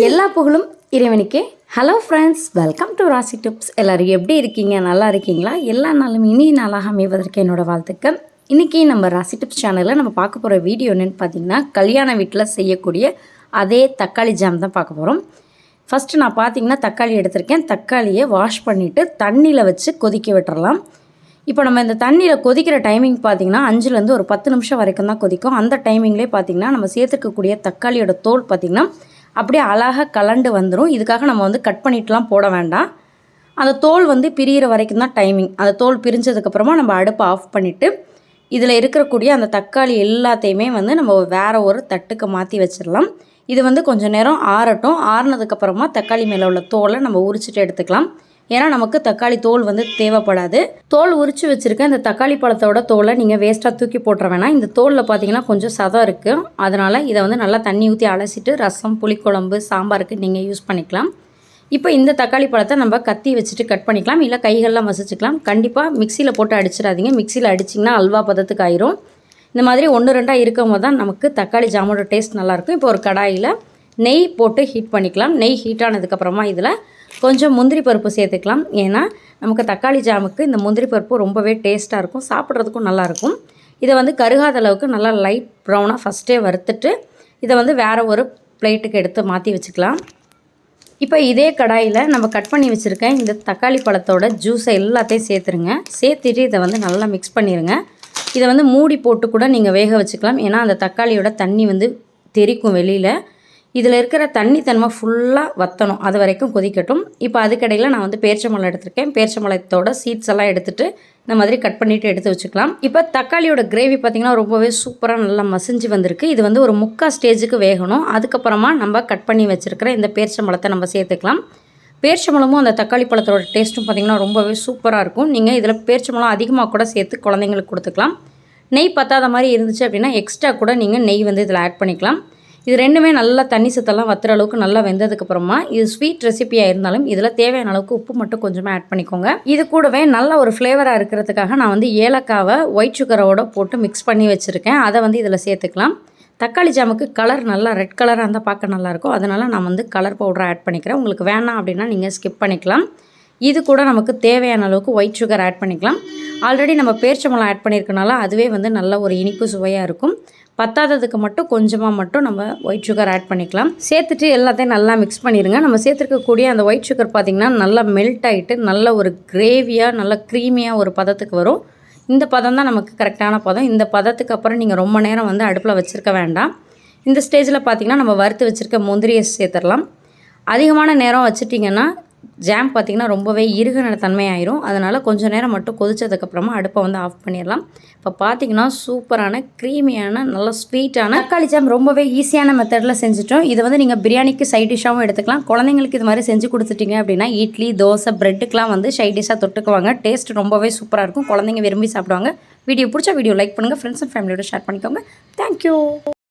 எல்லா புகழும் இறைவனுக்கே. Hello friends welcome to Rasi tips எல்லோரும் எப்படி இருக்கீங்க? நல்லா இருக்கீங்களா? எல்லா நாளும் இனி நாளாக அமைவதற்கு என்னோடய வாழ்த்துக்கள். இன்றைக்கி நம்ம ராசி டிப்ஸ் சேனலில் நம்ம பார்க்க போகிற வீடியோ என்னென்னு பார்த்தீங்கன்னா கல்யாண வீட்டில் செய்யக்கூடிய அதே தக்காளி ஜாம் தான் பார்க்க போகிறோம் ஃபஸ்ட்டு நான் பார்த்தீங்கன்னா தக்காளி எடுத்திருக்கேன். தக்காளியை வாஷ் பண்ணிவிட்டு தண்ணியில் வச்சு கொதிக்க விட்டுறலாம். இப்போ நம்ம இந்த தண்ணியில் கொதிக்கிற டைமிங் பார்த்திங்கன்னா அஞ்சுலேருந்து ஒரு பத்து நிமிஷம் வரைக்கும் தான் கொதிக்கும். அந்த டைமிங்லேயே பார்த்திங்கன்னா நம்ம சேர்த்துக்கக்கூடிய தக்காளியோட தோல் பார்த்திங்கன்னா அப்படியே அழகாக கலண்டு வந்துடும் இதுக்காக நம்ம வந்து கட் பண்ணிட்டுலாம் போட வேண்டாம். அந்த தோல் வந்து பிரியிற வரைக்கும் தான் டைமிங் அந்த தோல் பிரிஞ்சதுக்கப்புறமா நம்ம அடுப்பை ஆஃப் பண்ணிவிட்டு இதில் இருக்கக்கூடிய அந்த தக்காளி எல்லாத்தையுமே வந்து நம்ம வேறு ஒரு தட்டுக்கு மாற்றி வச்சிடலாம். இது வந்து கொஞ்சம் நேரம் ஆறட்டும். ஆறுனதுக்கப்புறமா தக்காளி மேலே உள்ள தோலை நம்ம உரிச்சிட்டு எடுத்துக்கலாம். ஏன்னா நமக்கு தக்காளி தோல் வந்து தேவைப்படாது. தோல் உரித்து வச்சுருக்க இந்த தக்காளி பழத்தோட தோலை நீங்கள் வேஸ்ட்டாக தூக்கி போட்டுற வேணாம். இந்த தோலில் பார்த்தீங்கன்னா கொஞ்சம் சதம் இருக்குது அதனால் இதை வந்து நல்லா தண்ணி ஊற்றி அலசிட்டு ரசம் புளிக்குழம்பு சாம்பாருக்கு நீங்கள் யூஸ் பண்ணிக்கலாம். இப்போ இந்த தக்காளி பழத்தை நம்ம கத்தி வச்சுட்டு கட் பண்ணிக்கலாம். இல்லை கைகள்லாம் மசிச்சுக்கலாம். கண்டிப்பாக மிக்சியில் போட்டு அடிச்சிடாதீங்க. மிக்சியில் அடிச்சிங்கன்னா அல்வா பதத்துக்கு ஆயிரும். இந்த மாதிரி ஒன்று ரெண்டாக இருக்கும் போது தான் நமக்கு தக்காளி ஜாமோட டேஸ்ட் நல்லாயிருக்கும் இப்போ ஒரு கடாயில் நெய் போட்டு ஹீட் பண்ணிக்கலாம். நெய் ஹீட் ஆனதுக்கப்புறமா இதில் கொஞ்சம் முந்திரி பருப்பு சேர்த்துக்கலாம். ஏன்னா நமக்கு தக்காளி ஜாமுக்கு இந்த முந்திரி பருப்பு ரொம்பவே டேஸ்ட்டாக இருக்கும். சாப்பிட்றதுக்கும் நல்லாயிருக்கும் இதை வந்து கருகாத அளவுக்கு நல்லா லைட் ப்ரௌனாக ஃபஸ்ட்டே வறுத்துட்டு இதை வந்து வேறு ஒரு பிளேட்டுக்கு எடுத்து மாற்றி வச்சுக்கலாம். இப்போ இதே கடாயில் நம்ம கட் பண்ணி வச்சுருக்கேன் இந்த தக்காளி பழத்தோட ஜூஸை எல்லாத்தையும் சேர்த்துருங்க. சேர்த்துட்டு இதை வந்து நல்லா மிக்ஸ் பண்ணிடுங்க இதை வந்து மூடி போட்டு கூட நீங்கள் வேக வச்சுக்கலாம். ஏன்னா அந்த தக்காளியோட தண்ணி வந்து தெரிக்கும் வெளியில். இதில் இருக்கிற தண்ணி தன்மை ஃபுல்லாக வற்றணும் அது வரைக்கும் கொதிக்கட்டும். இப்போ அதுக்கடையில் நான் வந்து பேர்ச்சம்பழம் எடுத்திருக்கேன். பேர்ச்சம்பழத்தோட சீட்ஸ் எல்லாம் எடுத்துகிட்டு இந்த மாதிரி கட் பண்ணிவிட்டு எடுத்து வச்சுக்கலாம். இப்போ தக்காளியோட கிரேவி பார்த்திங்கன்னா ரொம்பவே சூப்பராக நல்லா மசிஞ்சு வந்திருக்கு. இது வந்து ஒரு முக்கால் ஸ்டேஜுக்கு வேகணும். அதுக்கப்புறமா நம்ம கட் பண்ணி வச்சுருக்கிற இந்த பேர்ச்சம்பழத்தை நம்ம சேர்த்துக்கலாம். பேர்ச்சம்பழமும் அந்த தக்காளி பழத்தோட டேஸ்ட்டும் பார்த்திங்கன்னா ரொம்பவே சூப்பராக இருக்கும். நீங்கள் இதில் பேர்ச்சம்பழம் அதிகமாக கூட சேர்த்து குழந்தைங்களுக்கு கொடுத்துக்கலாம். நெய் பத்தாத மாதிரி இருந்துச்சு அப்படின்னா எக்ஸ்ட்ரா கூட நீங்கள் நெய் வந்து இதில் ஆட் பண்ணிக்கலாம். இது ரெண்டுமே நல்லா தண்ணி சத்தெல்லாம் வத்துற அளவுக்கு நல்லா வெந்ததுக்கப்புறமா இது ஸ்வீட் ரெசிபியாக இருந்தாலும் இதில் தேவையான அளவுக்கு உப்பு மட்டும் கொஞ்சமாக ஆட் பண்ணிக்கோங்க. இது கூடவே நல்ல ஒரு ஃப்ளேவராக இருக்கிறதுக்காக நான் வந்து ஏலக்காவை ஒயிட் சுகரோட போட்டு மிக்ஸ் பண்ணி வச்சுருக்கேன். அதை வந்து இதில் சேர்த்துக்கலாம். தக்காளி ஜாமுக்கு கலர் நல்லா ரெட் கலராக இருந்தால் பார்க்க நல்லாயிருக்கும் அதனால் நான் வந்து கலர் பவுடரை ஆட் பண்ணிக்கிறேன். உங்களுக்கு வேணாம் அப்படின்னா நீங்கள் ஸ்கிப் பண்ணிக்கலாம். இது கூட நமக்கு தேவையான அளவுக்கு ஒயிட் சுகர் ஆட் பண்ணிக்கலாம். ஆல்ரெடி நம்ம பேர்ச்சம்பழம் ஆட் பண்ணியிருக்கனால அதுவே வந்து நல்ல ஒரு இனிப்பு சுவையாக இருக்கும். பத்தாததுக்கு மட்டும் கொஞ்சமாக மட்டும் நம்ம ஒயிட் சுகர் ஆட் பண்ணிக்கலாம். சேர்த்துட்டு எல்லாத்தையும் நல்லா மிக்ஸ் பண்ணிடுங்க நம்ம சேர்த்துருக்கக்கூடிய அந்த ஒயிட் சுகர் பார்த்திங்கன்னா நல்லா மெல்ட் ஆகிட்டு நல்ல ஒரு கிரேவியாக நல்ல க்ரீமியாக ஒரு பதத்துக்கு வரும். இந்த பதம் தான் நமக்கு கரெக்டான பதம். இந்த பதத்துக்கு அப்புறம் நீங்கள் ரொம்ப நேரம் வந்து அடுப்பில் வச்சுருக்க வேண்டாம். இந்த ஸ்டேஜில் பார்த்திங்கன்னா நம்ம வறுத்து வச்சுருக்க முந்திரியை சேர்த்துடலாம். அதிகமான நேரம் வச்சுட்டிங்கன்னா ஜாம் பார்த்திங்கன்னா ரொம்பவே இறுகின தன்மையாயிரும். அதனால் கொஞ்சம் நேரம் மட்டும் கொதிச்சதுக்கப்புறமா அடுப்பை வந்து ஆஃப் பண்ணிடலாம். இப்போ பார்த்திங்கன்னா சூப்பரான க்ரீமியான நல்ல ஸ்வீட்டான தக்காளி ஜாம் ரொம்பவே ஈஸியான மெத்தடில் செஞ்சுட்டோம். இதை வந்து நீங்கள் பிரியாணிக்கு சைட் டிஷ்ஷாகவும் எடுத்துக்கலாம். குழந்தைங்களுக்கு இது மாதிரி செஞ்சு கொடுத்துட்டீங்க அப்படின்னா இட்லி தோசை ப்ரெட்டுக்கெலாம் வந்து சைட் டிஷ்ஷாக தொட்டுக்குவாங்க. டேஸ்ட் ரொம்பவே சூப்பராக இருக்கும். குழந்தைங்க விரும்பி சாப்பிடுவாங்க. வீடியோ பிடிச்ச வீடியோ லைக் பண்ணுங்கள் ஃப்ரெண்ட்ஸ் அண்ட் ஃபேமிலியோட ஷேர் பண்ணிக்கோங்க. Thank you